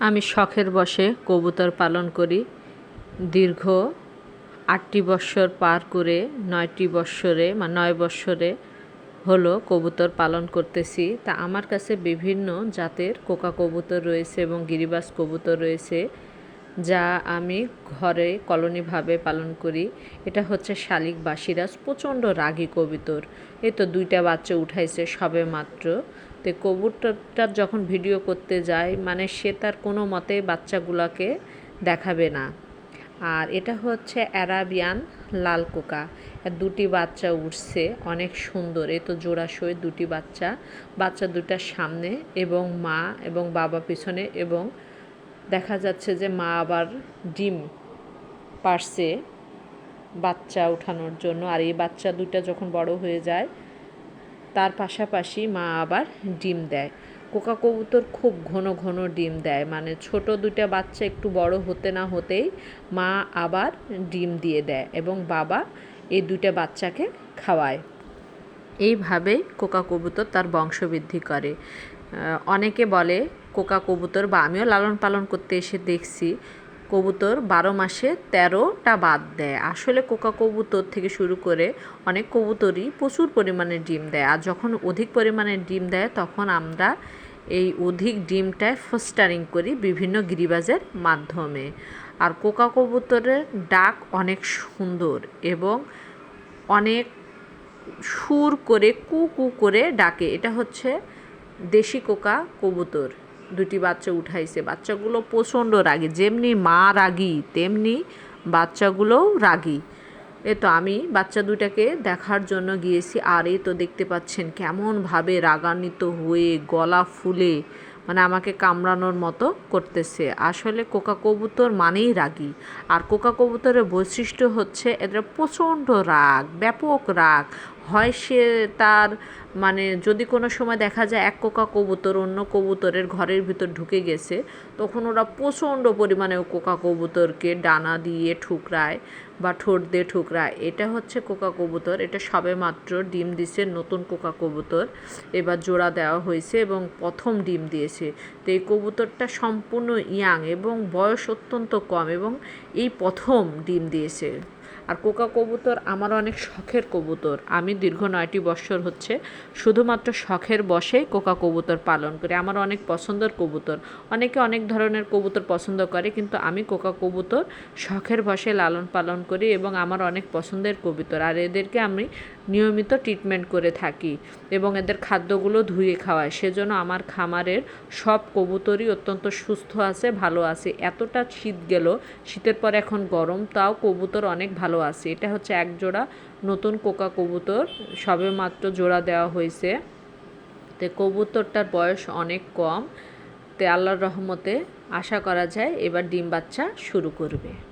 আমি শখের বসে কবুতর পালন করি। দীর্ঘ আটটি বৎসর পার করে নয়টি বৎসরে বা নয় বৎসরে হলো কবুতর পালন করতেছি। তা আমার কাছে বিভিন্ন জাতের কোকা কবুতর রয়েছে এবং গিরিবাস কবুতর রয়েছে। যা আমি ঘরে কলোনিভাবে পালন করি। এটা হচ্ছে শালিক বা সিরাজ প্রচণ্ড রাগী কবুতর। এই তো দুইটা বাচ্চা উঠাইছে সবে মাত্র। তো কবুতরটার যখন ভিডিও করতে যায় মানে সে তার কোনো মতে বাচ্চাগুলোকে দেখাবে না। আর এটা হচ্ছে অ্যারাবিয়ান লাল কোকা। দুটি বাচ্চা উঠছে, অনেক সুন্দর। এ তো জোড়াশয় দুটি বাচ্চা। বাচ্চা দুটার সামনে এবং মা এবং বাবা পিছনে এবং দেখা যাচ্ছে যে মা আবার ডিম পারছে বাচ্চা উঠানোর জন্য। আর এই বাচ্চা দুটা যখন বড় হয়ে যায়, তার পাশাপাশি মা আবার ডিম দেয়। কোকা কবুতর খুব ঘন ঘন ডিম দেয়। মানে ছোট দুইটা বাচ্চা একটু বড় হতে না হতেই মা আবার ডিম দিয়ে দেয় এবং বাবা এই দুইটা বাচ্চাকে খাওয়ায়। এইভাবেই কোকা কবুতর তার বংশবৃদ্ধি করে। অনেকে বলে কোকা কবুতর বা আমিও লালন পালন করতে এসে দেখছি, কবুতর বারো মাসে তেরোটা বাদ দেয়। আসলে কোকা কবুতর থেকে শুরু করে অনেক কবুতরই প্রচুর পরিমাণে ডিম দেয় আর যখন অধিক পরিমাণে ডিম দেয় তখন আমরা এই অধিক ডিমটায় ফোস্টারিং করি বিভিন্ন গিরিবাজের মাধ্যমে। আর কোকা কবুতরের ডাক অনেক সুন্দর এবং অনেক সুর করে কু কু করে ডাকে। এটা হচ্ছে দেশি কোকা কবুতর। দুটি বাচ্চা উঠাইছে। বাচ্চাগুলো প্রচণ্ড রাগি। যেমনি মা রাগি, তেমনি বাচ্চাগুলোও রাগি। এ তো আমি বাচ্চা দুটাকে দেখার জন্য গিয়েছি আর এই তো দেখতে পাচ্ছেন কেমনভাবে রাগান্বিত হয়ে গলা ফুলে মানে আমাকে কামড়ানোর মতো করতেছে। আসলে কোকা কবুতর মানেই রাগি। আর কোকা কবুতরের বৈশিষ্ট্য হচ্ছে এদের প্রচণ্ড রাগ, ব্যাপক রাগ। হয় সে তার মানে যদি কোনো সময় দেখা যায় এক কোকা কবুতর অন্য কবুতরের ঘরের ভিতর ঢুকে গেছে, তখন ওরা প্রচণ্ড পরিমাণে কোকা কবুতরকে ডানা দিয়ে ঠুকরায় বা ঠোঁট দিয়ে ঠুকরায়। এটা হচ্ছে কোকা কবুতর, এটা সবে মাত্র ডিম দিছে নতুন কোকা কবুতর। এবার জোড়া দেওয়া হয়েছে এবং প্রথম ডিম দিয়েছে। তো এই কবুতরটা সম্পূর্ণ ইয়াং এবং বয়স অত্যন্ত কম এবং এই প্রথম ডিম দিয়েছে। আর কোকা কবুতর আমার অনেক শখের কবুতর। আমি দীর্ঘ নয়টি বৎসর হচ্ছে শুধুমাত্র শখের বসে কোকা কবুতর পালন করি। আমার অনেক পছন্দের কবুতর। অনেকে অনেক ধরনের কবুতর পছন্দ করে, কিন্তু আমি কোকা কবুতর শখের বসে লালন পালন করি এবং আমার অনেক পছন্দের কবুতর। আর এদেরকে আমি নিয়মিত ট্রিটমেন্ট করে থাকি এবং এদের খাদ্যগুলো ধুয়ে খাওয়াই। সেজন্য আমার খামারের সব কবুতরই অত্যন্ত সুস্থ আছে, ভালো আছে। এতটা শীত গেল, শীতের পর এখন গরম, তাও কবুতর অনেক ভালো আছে। এটা হচ্ছে এক জোড়া নতুন কোকা কবুতর, সবে মাত্র জোড়া দেওয়া হয়েছে। তো কবুতরটার বয়স অনেক কম। তে আল্লাহর রহমতে আশা করা যায় এবার ডিম বাচ্চা শুরু করবে।